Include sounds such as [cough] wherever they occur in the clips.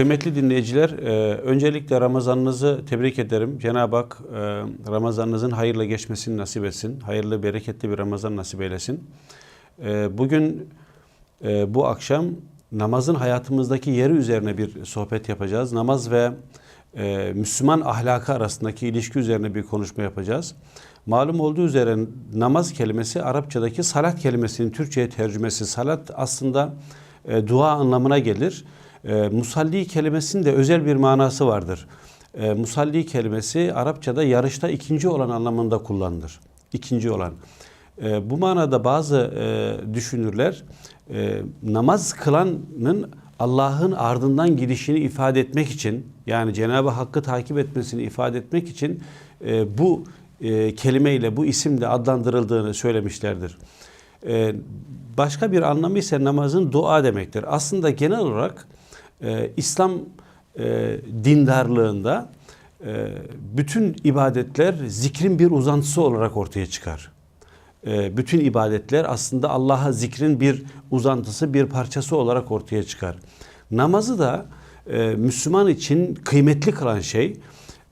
Kıymetli dinleyiciler, e, öncelikle Ramazanınızı tebrik ederim. Cenab-ı Hak e, Ramazanınızın hayırla geçmesini nasip etsin. Hayırlı, bereketli bir Ramazan nasip eylesin. E, bugün bu akşam namazın hayatımızdaki yeri üzerine bir sohbet yapacağız. Namaz ve Müslüman ahlakı arasındaki ilişki üzerine bir konuşma yapacağız. Malum olduğu üzere namaz kelimesi Arapçadaki salat kelimesinin Türkçe'ye tercümesi. Salat aslında dua anlamına gelir. E, musalli kelimesinin de özel bir manası vardır. E, musalli kelimesi Arapçada yarışta ikinci olan anlamında kullanılır. İkinci olan. E, bu manada bazı e, düşünürler e, namaz kılanın Allah'ın ardından gidişini ifade etmek için yani Cenab-ı Hakk'ı takip etmesini ifade etmek için e, bu e, kelimeyle bu isimle adlandırıldığını söylemişlerdir. E, başka bir anlamı ise namazın dua demektir. Aslında genel olarak e, İslam e, dindarlığında e, bütün ibadetler zikrin bir uzantısı olarak ortaya çıkar. E, bütün ibadetler aslında Allah'a zikrin bir uzantısı, bir parçası olarak ortaya çıkar. Namazı da e, Müslüman için kıymetli kılan şey,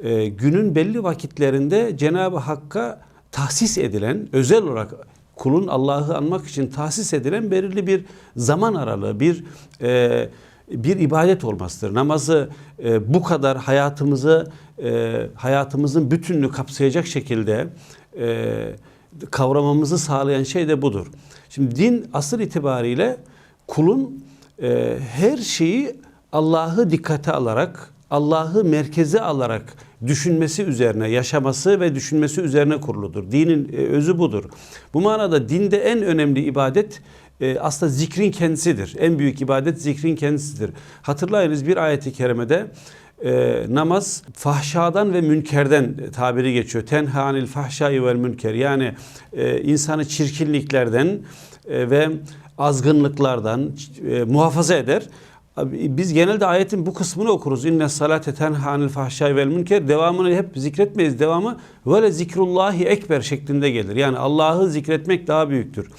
e, günün belli vakitlerinde Cenab-ı Hakk'a tahsis edilen, özel olarak kulun Allah'ı anmak için tahsis edilen belirli bir zaman aralığı, bir e, bir ibadet olmasıdır. Namazı e, bu kadar hayatımızı e, hayatımızın bütününü kapsayacak şekilde e, kavramamızı sağlayan şey de budur. Şimdi din asıl itibariyle kulun e, her şeyi Allah'ı dikkate alarak, Allah'ı merkeze alarak düşünmesi üzerine, yaşaması ve düşünmesi üzerine kuruludur. Dinin e, özü budur. Bu manada dinde en önemli ibadet e, aslında zikrin kendisidir. En büyük ibadet zikrin kendisidir. Hatırlayınız bir ayeti kerimede e, namaz fahşadan ve münkerden tabiri geçiyor. Tenhanil fahşai vel münker yani e, insanı çirkinliklerden e, ve azgınlıklardan e, muhafaza eder. Biz genelde ayetin bu kısmını okuruz. İnne salate tenhanil fahşai vel münker. Devamını hep zikretmeyiz. Devamı ve zikrullahi ekber şeklinde gelir. Yani Allah'ı zikretmek daha büyüktür.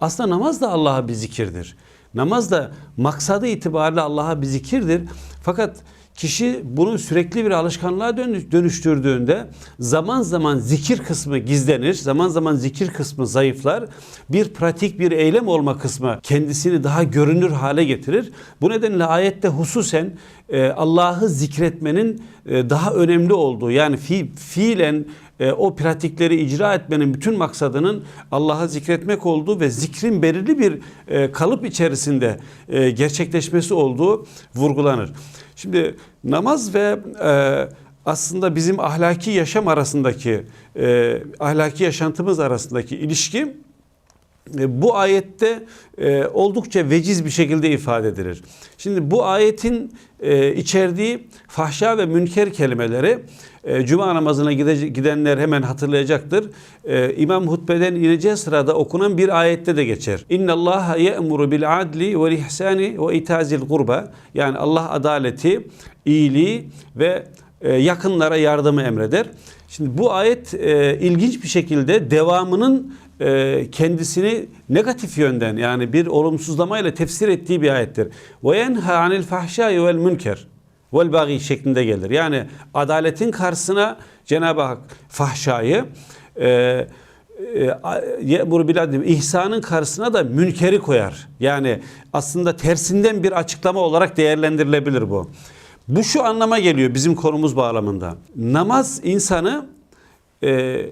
Aslında namaz da Allah'a bir zikirdir. Namaz da maksadı itibariyle Allah'a bir zikirdir. Fakat kişi bunu sürekli bir alışkanlığa dönüştürdüğünde zaman zaman zikir kısmı gizlenir, zaman zaman zikir kısmı zayıflar. Bir pratik bir eylem olma kısmı kendisini daha görünür hale getirir. Bu nedenle ayette hususen e, Allah'ı zikretmenin e, daha önemli olduğu yani fi, fiilen e, o pratikleri icra etmenin bütün maksadının Allah'a zikretmek olduğu ve zikrin belirli bir e, kalıp içerisinde e, gerçekleşmesi olduğu vurgulanır. Şimdi namaz ve e, aslında bizim ahlaki yaşam arasındaki, e, ahlaki yaşantımız arasındaki ilişki bu ayette e, oldukça veciz bir şekilde ifade edilir. Şimdi bu ayetin e, içerdiği fahşa ve münker kelimeleri e, Cuma namazına gide, gidenler hemen hatırlayacaktır. E, İmam hutbeden ineceği sırada okunan bir ayette de geçer. İnna Allah ye'muru bil adli ve ihsani ve itazil kurba. Yani Allah adaleti, iyiliği ve e, yakınlara yardımı emreder. Şimdi bu ayet e, ilginç bir şekilde devamının e, kendisini negatif yönden yani bir olumsuzlamayla tefsir ettiği bir ayettir. Ve yenha anil fahşai vel münker vel bagi şeklinde gelir. Yani adaletin karşısına Cenab-ı Hak fahşayı e, bil adli ihsanın karşısına da münkeri koyar. Yani aslında tersinden bir açıklama olarak değerlendirilebilir bu. Bu şu anlama geliyor bizim konumuz bağlamında. Namaz insanı e,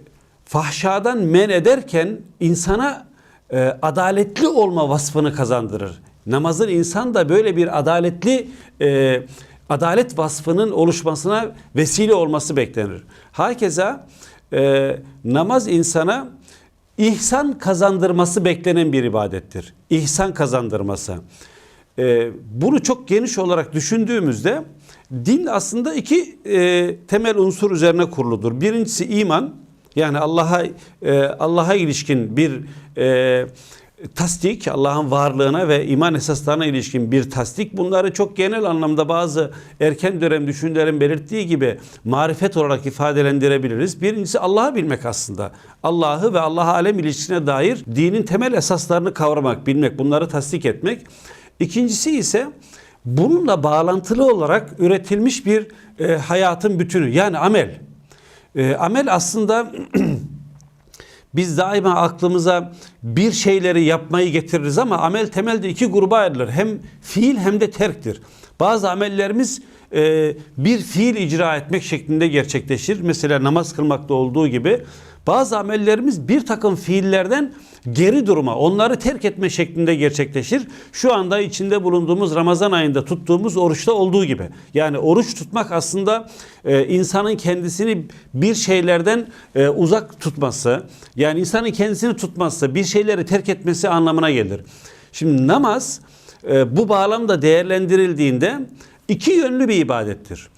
fahşadan men ederken insana e, adaletli olma vasfını kazandırır. Namazın insan da böyle bir adaletli e, adalet vasfının oluşmasına vesile olması beklenir. Hakeza e, namaz insana ihsan kazandırması beklenen bir ibadettir. İhsan kazandırması. E, bunu çok geniş olarak düşündüğümüzde din aslında iki e, temel unsur üzerine kuruludur. Birincisi iman, yani Allah'a e, Allah'a ilişkin bir e, tasdik, Allah'ın varlığına ve iman esaslarına ilişkin bir tasdik. Bunları çok genel anlamda bazı erken dönem düşünürlerin belirttiği gibi marifet olarak ifadelendirebiliriz. Birincisi Allah'ı bilmek aslında. Allah'ı ve Allah alem ilişkisine dair dinin temel esaslarını kavramak, bilmek, bunları tasdik etmek. İkincisi ise bununla bağlantılı olarak üretilmiş bir e, hayatın bütünü yani amel. E, amel aslında [clears throat] biz daima aklımıza bir şeyleri yapmayı getiririz ama amel temelde iki gruba ayrılır. Hem fiil hem de terktir. Bazı amellerimiz e, bir fiil icra etmek şeklinde gerçekleşir. Mesela namaz kılmakta olduğu gibi. Bazı amellerimiz bir takım fiillerden geri durma, onları terk etme şeklinde gerçekleşir. Şu anda içinde bulunduğumuz Ramazan ayında tuttuğumuz oruçta olduğu gibi. Yani oruç tutmak aslında e, insanın kendisini bir şeylerden e, uzak tutması, yani insanın kendisini tutması, bir şeyleri terk etmesi anlamına gelir. Şimdi namaz e, bu bağlamda değerlendirildiğinde iki yönlü bir ibadettir.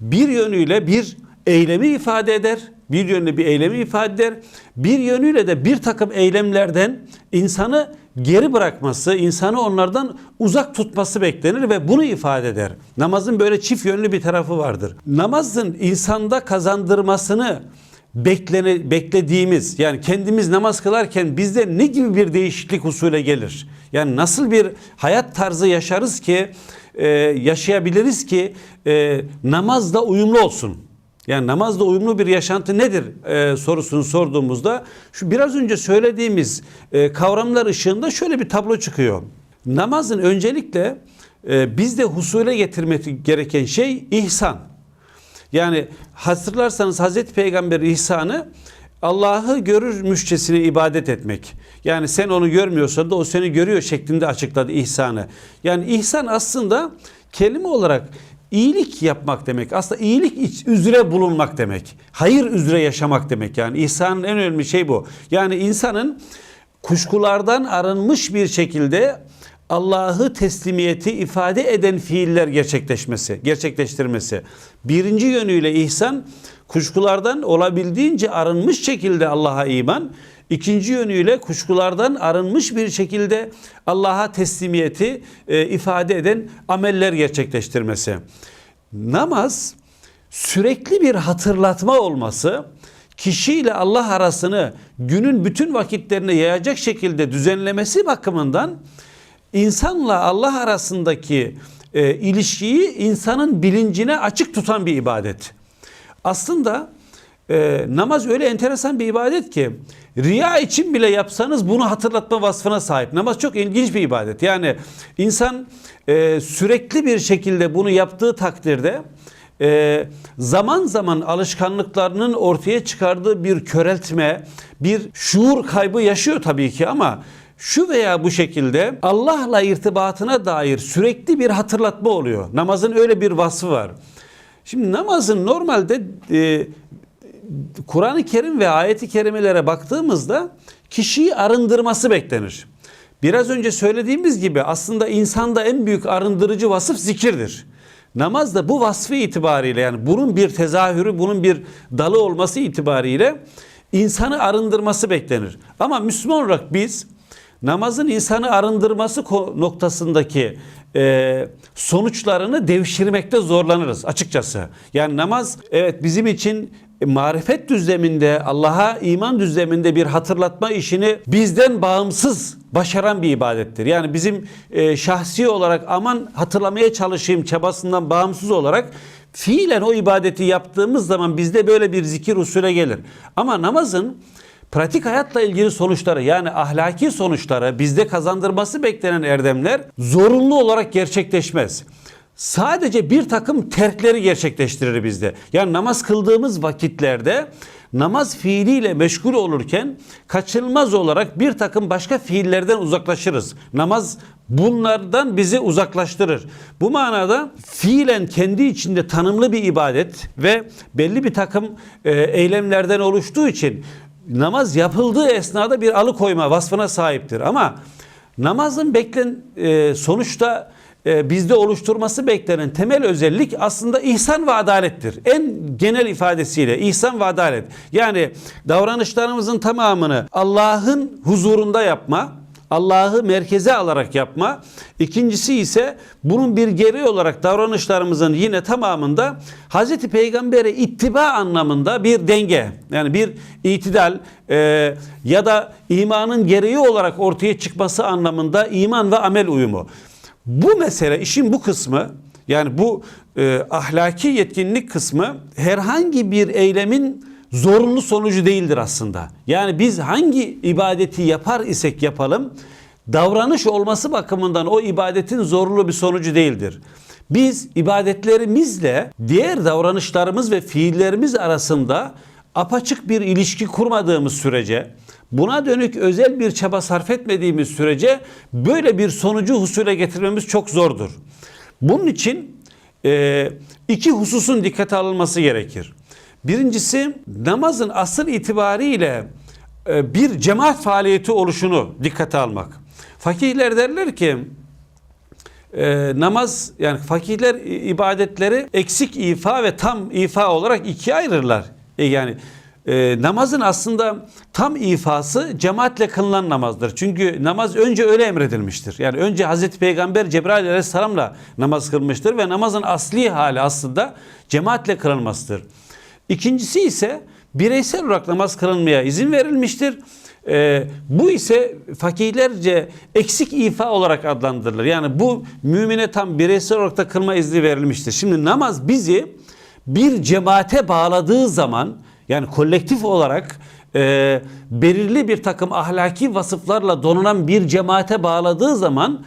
Bir yönüyle bir eylemi ifade eder, bir yönlü bir eylemi ifade eder. Bir yönüyle de bir takım eylemlerden insanı geri bırakması, insanı onlardan uzak tutması beklenir ve bunu ifade eder. Namazın böyle çift yönlü bir tarafı vardır. Namazın insanda kazandırmasını beklene, beklediğimiz yani kendimiz namaz kılarken bizde ne gibi bir değişiklik usule gelir? Yani nasıl bir hayat tarzı yaşarız ki e, yaşayabiliriz ki e, namazla uyumlu olsun? Yani namazla uyumlu bir yaşantı nedir e, sorusunu sorduğumuzda şu biraz önce söylediğimiz e, kavramlar ışığında şöyle bir tablo çıkıyor. Namazın öncelikle e, bizde husule getirmesi gereken şey ihsan. Yani hatırlarsanız Hazreti Peygamber ihsanı Allah'ı görürmüşçesine ibadet etmek. Yani sen onu görmüyorsan da o seni görüyor şeklinde açıkladı ihsanı. Yani ihsan aslında kelime olarak iyilik yapmak demek. Aslında iyilik üzere bulunmak demek. Hayır üzere yaşamak demek. Yani ihsanın en önemli şey bu. Yani insanın kuşkulardan arınmış bir şekilde Allah'ı teslimiyeti ifade eden fiiller gerçekleşmesi, gerçekleştirmesi. Birinci yönüyle ihsan kuşkulardan olabildiğince arınmış şekilde Allah'a iman. İkinci yönüyle kuşkulardan arınmış bir şekilde Allah'a teslimiyeti e, ifade eden ameller gerçekleştirmesi. Namaz sürekli bir hatırlatma olması, kişiyle Allah arasını günün bütün vakitlerine yayacak şekilde düzenlemesi bakımından insanla Allah arasındaki e, ilişkiyi insanın bilincine açık tutan bir ibadet. Aslında e, namaz öyle enteresan bir ibadet ki riya için bile yapsanız bunu hatırlatma vasfına sahip. Namaz çok ilginç bir ibadet. Yani insan e, sürekli bir şekilde bunu yaptığı takdirde e, zaman zaman alışkanlıklarının ortaya çıkardığı bir köreltme, bir şuur kaybı yaşıyor tabii ki ama şu veya bu şekilde Allah'la irtibatına dair sürekli bir hatırlatma oluyor. Namazın öyle bir vasfı var. Şimdi namazın normalde e, Kur'an-ı Kerim ve ayeti kerimelere baktığımızda kişiyi arındırması beklenir. Biraz önce söylediğimiz gibi aslında insanda en büyük arındırıcı vasıf zikirdir. Namaz da bu vasfı itibariyle yani bunun bir tezahürü, bunun bir dalı olması itibariyle insanı arındırması beklenir. Ama Müslüman olarak biz namazın insanı arındırması noktasındaki e, sonuçlarını devşirmekte zorlanırız açıkçası. Yani namaz evet bizim için marifet düzleminde, Allah'a iman düzleminde bir hatırlatma işini bizden bağımsız başaran bir ibadettir. Yani bizim e, şahsi olarak aman hatırlamaya çalışayım çabasından bağımsız olarak fiilen o ibadeti yaptığımız zaman bizde böyle bir zikir usule gelir. Ama namazın pratik hayatla ilgili sonuçları yani ahlaki sonuçları bizde kazandırması beklenen erdemler zorunlu olarak gerçekleşmez sadece bir takım terkleri gerçekleştirir bizde. Yani namaz kıldığımız vakitlerde namaz fiiliyle meşgul olurken kaçınılmaz olarak bir takım başka fiillerden uzaklaşırız. Namaz bunlardan bizi uzaklaştırır. Bu manada fiilen kendi içinde tanımlı bir ibadet ve belli bir takım e, eylemlerden oluştuğu için namaz yapıldığı esnada bir alıkoyma vasfına sahiptir. Ama namazın beklen e, sonuçta e, bizde oluşturması beklenen temel özellik aslında ihsan ve adalettir. En genel ifadesiyle ihsan ve adalet. Yani davranışlarımızın tamamını Allah'ın huzurunda yapma, Allah'ı merkeze alarak yapma. İkincisi ise bunun bir geri olarak davranışlarımızın yine tamamında Hz. Peygamber'e ittiba anlamında bir denge yani bir itidal e, ya da imanın gereği olarak ortaya çıkması anlamında iman ve amel uyumu. Bu mesele işin bu kısmı yani bu e, ahlaki yetkinlik kısmı herhangi bir eylemin zorunlu sonucu değildir aslında. Yani biz hangi ibadeti yapar isek yapalım davranış olması bakımından o ibadetin zorunlu bir sonucu değildir. Biz ibadetlerimizle diğer davranışlarımız ve fiillerimiz arasında apaçık bir ilişki kurmadığımız sürece, buna dönük özel bir çaba sarf etmediğimiz sürece böyle bir sonucu husule getirmemiz çok zordur. Bunun için iki hususun dikkate alınması gerekir. Birincisi namazın asıl itibariyle e, bir cemaat faaliyeti oluşunu dikkate almak. Fakihler derler ki e, namaz yani fakihler ibadetleri eksik ifa ve tam ifa olarak ikiye ayırırlar. E, yani e, namazın aslında tam ifası cemaatle kılınan namazdır. Çünkü namaz önce öyle emredilmiştir. Yani önce Hazreti Peygamber Cebrail aleyhisselamla namaz kılmıştır ve namazın asli hali aslında cemaatle kılınmasıdır. İkincisi ise bireysel olarak namaz kılınmaya izin verilmiştir. Ee, bu ise fakihlerce eksik ifa olarak adlandırılır. Yani bu mümine tam bireysel olarak da kılma izni verilmiştir. Şimdi namaz bizi bir cemaate bağladığı zaman yani kolektif olarak e, belirli bir takım ahlaki vasıflarla donanan bir cemaate bağladığı zaman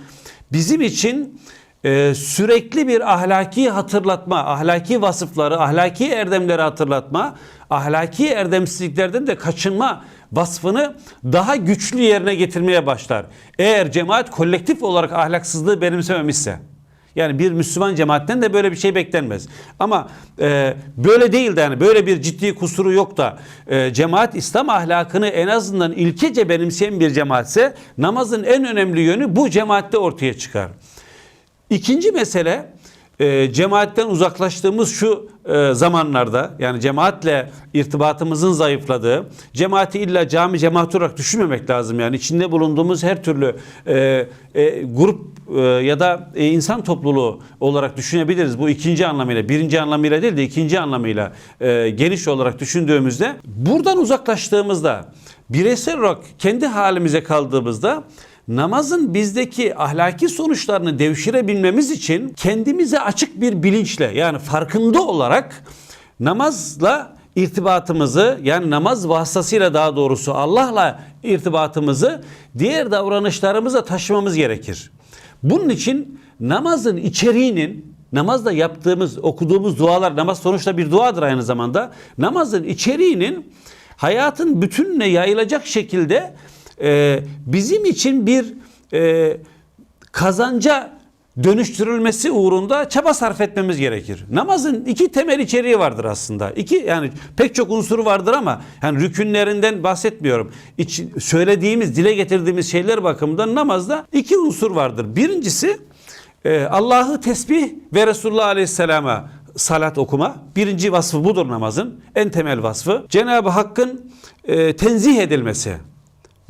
bizim için e, sürekli bir ahlaki hatırlatma, ahlaki vasıfları, ahlaki erdemleri hatırlatma, ahlaki erdemsizliklerden de kaçınma vasfını daha güçlü yerine getirmeye başlar. Eğer cemaat kolektif olarak ahlaksızlığı benimsememişse. Yani bir Müslüman cemaatten de böyle bir şey beklenmez. Ama e, böyle değil de yani böyle bir ciddi kusuru yok da e, cemaat İslam ahlakını en azından ilkece benimseyen bir cemaatse namazın en önemli yönü bu cemaatte ortaya çıkar. İkinci mesele e, cemaatten uzaklaştığımız şu e, zamanlarda yani cemaatle irtibatımızın zayıfladığı, cemaati illa cami cemaat olarak düşünmemek lazım. Yani içinde bulunduğumuz her türlü e, e, grup e, ya da e, insan topluluğu olarak düşünebiliriz. Bu ikinci anlamıyla, birinci anlamıyla değil de ikinci anlamıyla e, geniş olarak düşündüğümüzde buradan uzaklaştığımızda bireysel olarak kendi halimize kaldığımızda namazın bizdeki ahlaki sonuçlarını devşirebilmemiz için kendimize açık bir bilinçle yani farkında olarak namazla irtibatımızı yani namaz vasıtasıyla daha doğrusu Allah'la irtibatımızı diğer davranışlarımıza taşımamız gerekir. Bunun için namazın içeriğinin namazda yaptığımız, okuduğumuz dualar, namaz sonuçta bir duadır aynı zamanda. Namazın içeriğinin hayatın bütününe yayılacak şekilde e, bizim için bir e, kazanca dönüştürülmesi uğrunda çaba sarf etmemiz gerekir. Namazın iki temel içeriği vardır aslında. İki yani pek çok unsuru vardır ama yani rükünlerinden bahsetmiyorum. İç, söylediğimiz, dile getirdiğimiz şeyler bakımından namazda iki unsur vardır. Birincisi e, Allah'ı tesbih ve Resulullah Aleyhisselam'a salat okuma. Birinci vasfı budur namazın. En temel vasfı. Cenab-ı Hakk'ın e, tenzih edilmesi.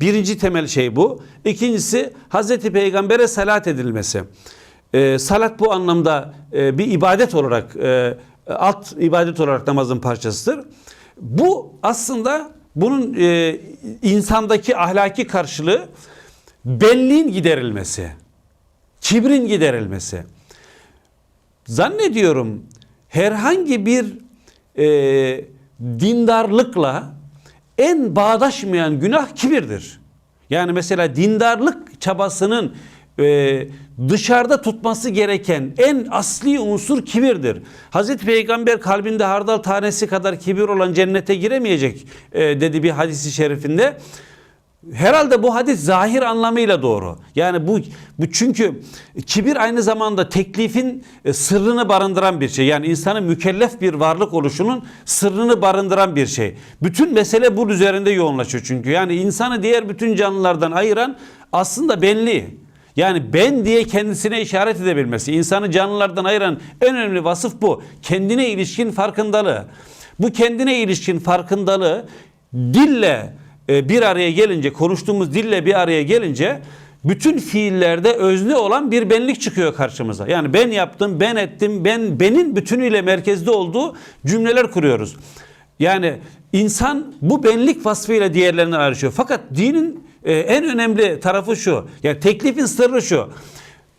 Birinci temel şey bu. İkincisi Hazreti Peygamber'e salat edilmesi. E, salat bu anlamda e, bir ibadet olarak, e, alt ibadet olarak namazın parçasıdır. Bu aslında bunun e, insandaki ahlaki karşılığı benliğin giderilmesi, kibrin giderilmesi. Zannediyorum herhangi bir e, dindarlıkla en bağdaşmayan günah kibirdir. Yani mesela dindarlık çabasının e, dışarıda tutması gereken en asli unsur kibirdir. Hazreti Peygamber kalbinde hardal tanesi kadar kibir olan cennete giremeyecek e, dedi bir hadisi şerifinde. Herhalde bu hadis zahir anlamıyla doğru. Yani bu bu çünkü kibir aynı zamanda teklifin e, sırrını barındıran bir şey. Yani insanın mükellef bir varlık oluşunun sırrını barındıran bir şey. Bütün mesele bu üzerinde yoğunlaşıyor çünkü. Yani insanı diğer bütün canlılardan ayıran aslında benliği. Yani ben diye kendisine işaret edebilmesi. İnsanı canlılardan ayıran en önemli vasıf bu. Kendine ilişkin farkındalığı. Bu kendine ilişkin farkındalığı dille bir araya gelince, konuştuğumuz dille bir araya gelince bütün fiillerde özne olan bir benlik çıkıyor karşımıza. Yani ben yaptım, ben ettim, ben benin bütünüyle merkezde olduğu cümleler kuruyoruz. Yani insan bu benlik vasfıyla diğerlerinden ayrışıyor. Fakat dinin e, en önemli tarafı şu. Yani teklifin sırrı şu.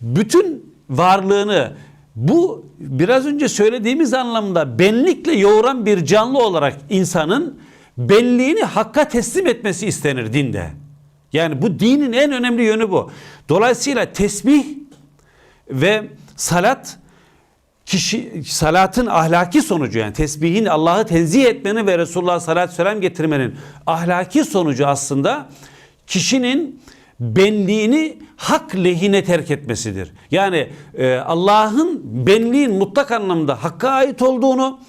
bütün varlığını bu biraz önce söylediğimiz anlamda benlikle yoğuran bir canlı olarak insanın benliğini hakka teslim etmesi istenir dinde. Yani bu dinin en önemli yönü bu. Dolayısıyla tesbih ve salat kişi salatın ahlaki sonucu yani tesbihin Allah'ı tenzih etmenin ve Resulullah sallallahu aleyhi ve sellem getirmenin ahlaki sonucu aslında kişinin benliğini hak lehine terk etmesidir. Yani e, Allah'ın benliğin mutlak anlamda hakka ait olduğunu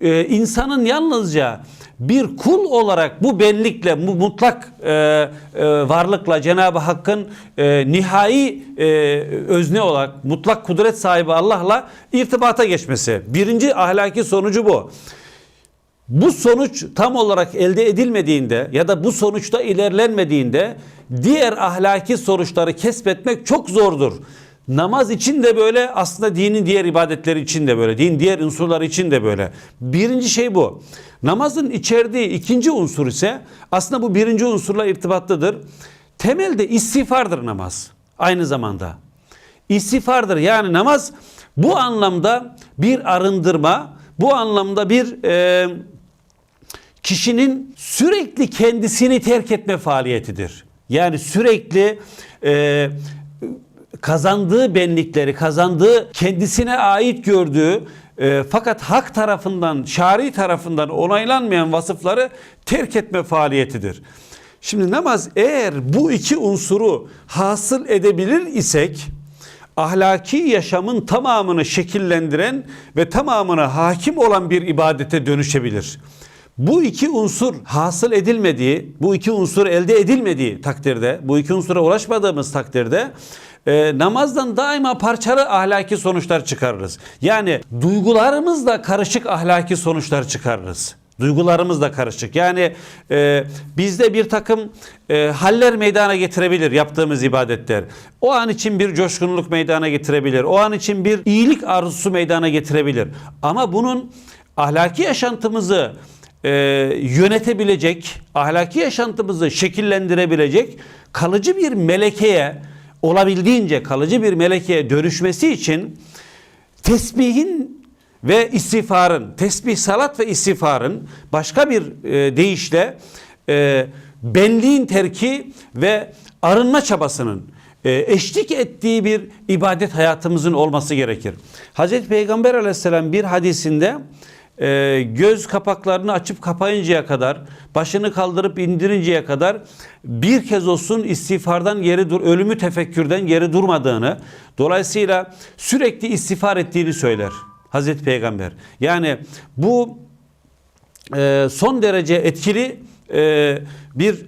e, insanın yalnızca bir kul olarak bu benlikle, bu mutlak e, e, varlıkla Cenab-ı Hakk'ın e, nihai e, özne olarak mutlak kudret sahibi Allah'la irtibata geçmesi. Birinci ahlaki sonucu bu. Bu sonuç tam olarak elde edilmediğinde ya da bu sonuçta ilerlenmediğinde diğer ahlaki sonuçları kesbetmek çok zordur. Namaz için de böyle aslında dinin diğer ibadetleri için de böyle. Din diğer unsurları için de böyle. Birinci şey bu. Namazın içerdiği ikinci unsur ise aslında bu birinci unsurla irtibatlıdır. Temelde istiğfardır namaz aynı zamanda. İstiğfardır yani namaz bu anlamda bir arındırma, bu anlamda bir e, kişinin sürekli kendisini terk etme faaliyetidir. Yani sürekli e, kazandığı benlikleri, kazandığı kendisine ait gördüğü e, fakat hak tarafından, şari tarafından onaylanmayan vasıfları terk etme faaliyetidir. Şimdi namaz eğer bu iki unsuru hasıl edebilir isek ahlaki yaşamın tamamını şekillendiren ve tamamına hakim olan bir ibadete dönüşebilir. Bu iki unsur hasıl edilmediği, bu iki unsur elde edilmediği takdirde, bu iki unsura ulaşmadığımız takdirde e, namazdan daima parçalı ahlaki sonuçlar çıkarırız. Yani duygularımızla karışık ahlaki sonuçlar çıkarırız. Duygularımız da karışık. Yani e, bizde bir takım e, haller meydana getirebilir yaptığımız ibadetler. O an için bir coşkunluk meydana getirebilir. O an için bir iyilik arzusu meydana getirebilir. Ama bunun ahlaki yaşantımızı e, yönetebilecek, ahlaki yaşantımızı şekillendirebilecek kalıcı bir melekeye, olabildiğince kalıcı bir melekeye dönüşmesi için tesbihin ve istiğfarın, tesbih, salat ve istiğfarın başka bir e, deyişle e, benliğin terki ve arınma çabasının e, eşlik ettiği bir ibadet hayatımızın olması gerekir. Hazreti Peygamber aleyhisselam bir hadisinde e, göz kapaklarını açıp kapayıncaya kadar, başını kaldırıp indirinceye kadar bir kez olsun istiğfardan geri dur, ölümü tefekkürden geri durmadığını, dolayısıyla sürekli istiğfar ettiğini söyler Hazreti Peygamber. Yani bu e, son derece etkili e, bir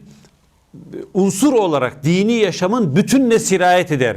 unsur olarak dini yaşamın bütününe sirayet eder.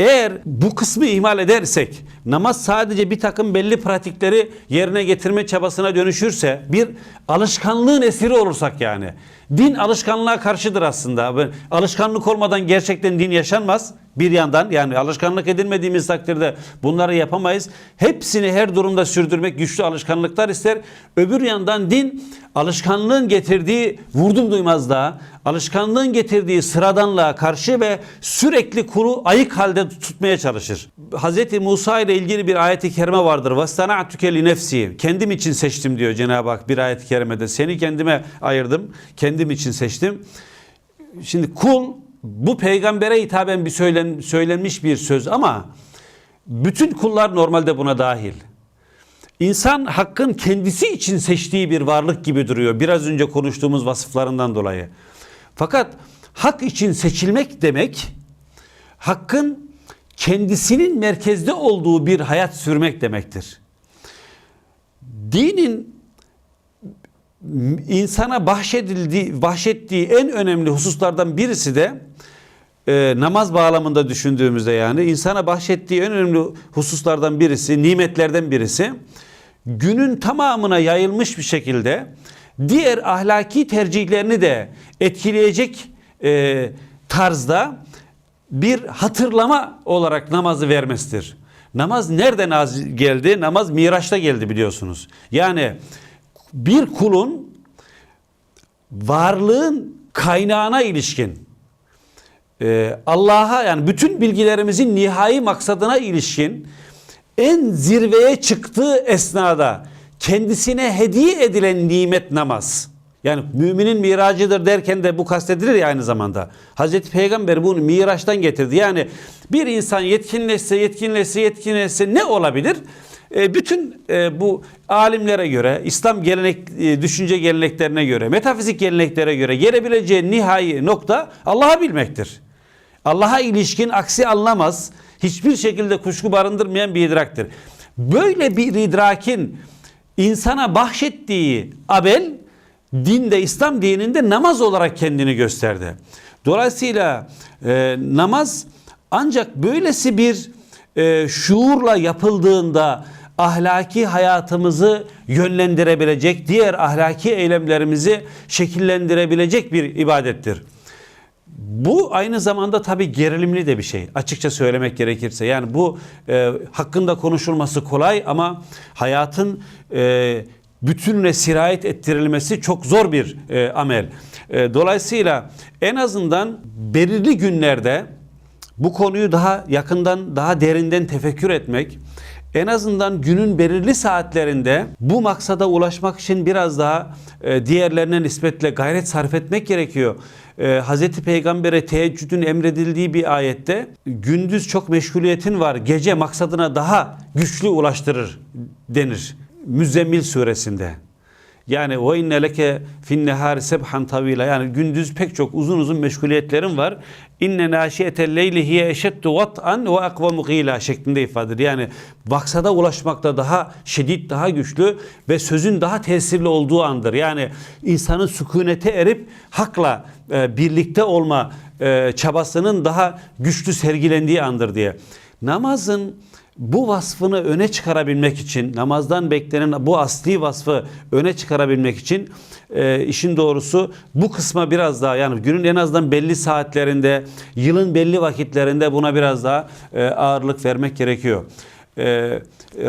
Eğer bu kısmı ihmal edersek, namaz sadece bir takım belli pratikleri yerine getirme çabasına dönüşürse, bir alışkanlığın esiri olursak yani. Din alışkanlığa karşıdır aslında. Alışkanlık olmadan gerçekten din yaşanmaz. Bir yandan yani alışkanlık edilmediğimiz takdirde bunları yapamayız. Hepsini her durumda sürdürmek güçlü alışkanlıklar ister. Öbür yandan din alışkanlığın getirdiği vurdum duymazlığa, alışkanlığın getirdiği sıradanlığa karşı ve sürekli kulu ayık halde tutmaya çalışır. Hz. Musa ile ilgili bir ayet-i kerime vardır. وَاسْتَنَعْتُكَ لِنَفْسِي Kendim için seçtim diyor Cenab-ı Hak bir ayet-i kerimede. Seni kendime ayırdım, kendim için seçtim. Şimdi kul bu peygambere hitaben bir söylen, söylenmiş bir söz ama bütün kullar normalde buna dahil. İnsan hakkın kendisi için seçtiği bir varlık gibi duruyor. Biraz önce konuştuğumuz vasıflarından dolayı. Fakat hak için seçilmek demek hakkın kendisinin merkezde olduğu bir hayat sürmek demektir. Dinin insana bahşedildiği, bahşettiği en önemli hususlardan birisi de e, namaz bağlamında düşündüğümüzde yani insana bahşettiği en önemli hususlardan birisi, nimetlerden birisi günün tamamına yayılmış bir şekilde diğer ahlaki tercihlerini de etkileyecek e, tarzda bir hatırlama olarak namazı vermesidir. Namaz nereden geldi? Namaz Miraç'ta geldi biliyorsunuz. Yani bir kulun varlığın kaynağına ilişkin e, Allah'a yani bütün bilgilerimizin nihai maksadına ilişkin en zirveye çıktığı esnada kendisine hediye edilen nimet namaz. Yani müminin miracıdır derken de bu kastedilir ya aynı zamanda. Hazreti Peygamber bunu miraçtan getirdi. Yani bir insan yetkinleşse, yetkinleşse, yetkinleşse ne olabilir? E, bütün e, bu alimlere göre, İslam gelenek, e, düşünce geleneklerine göre, metafizik geleneklere göre gelebileceği nihai nokta Allah'ı bilmektir. Allah'a ilişkin aksi anlamaz, hiçbir şekilde kuşku barındırmayan bir idraktır. Böyle bir idrakin insana bahşettiği Abel, dinde, İslam dininde namaz olarak kendini gösterdi. Dolayısıyla e, namaz ancak böylesi bir e, şuurla yapıldığında ahlaki hayatımızı yönlendirebilecek, diğer ahlaki eylemlerimizi şekillendirebilecek bir ibadettir. Bu aynı zamanda tabii gerilimli de bir şey. Açıkça söylemek gerekirse. Yani bu e, hakkında konuşulması kolay ama hayatın e, bütününe sirayet ettirilmesi çok zor bir e, amel. E, dolayısıyla en azından belirli günlerde bu konuyu daha yakından, daha derinden tefekkür etmek, en azından günün belirli saatlerinde bu maksada ulaşmak için biraz daha e, diğerlerine nispetle gayret sarf etmek gerekiyor. E, Hz. Peygamber'e teheccüdün emredildiği bir ayette gündüz çok meşguliyetin var, gece maksadına daha güçlü ulaştırır denir. Müzzemmil suresinde. Yani o inne leke fin nehari sebhan tavila. Yani gündüz pek çok uzun uzun meşguliyetlerin var. İnne naşiyetel leyli hiye eşeddu vat'an ve akvamu gıyla şeklinde ifadedir. Yani maksada ulaşmakta daha şiddet, daha güçlü ve sözün daha tesirli olduğu andır. Yani insanın sükunete erip hakla e, birlikte olma e, çabasının daha güçlü sergilendiği andır diye. Namazın bu vasfını öne çıkarabilmek için, namazdan beklenen bu asli vasfı öne çıkarabilmek için e, işin doğrusu bu kısma biraz daha yani günün en azından belli saatlerinde, yılın belli vakitlerinde buna biraz daha e, ağırlık vermek gerekiyor. E,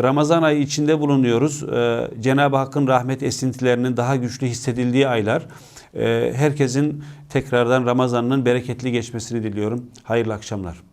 Ramazan ayı içinde bulunuyoruz. E, Cenab-ı Hakk'ın rahmet esintilerinin daha güçlü hissedildiği aylar. E, herkesin tekrardan Ramazan'ın bereketli geçmesini diliyorum. Hayırlı akşamlar.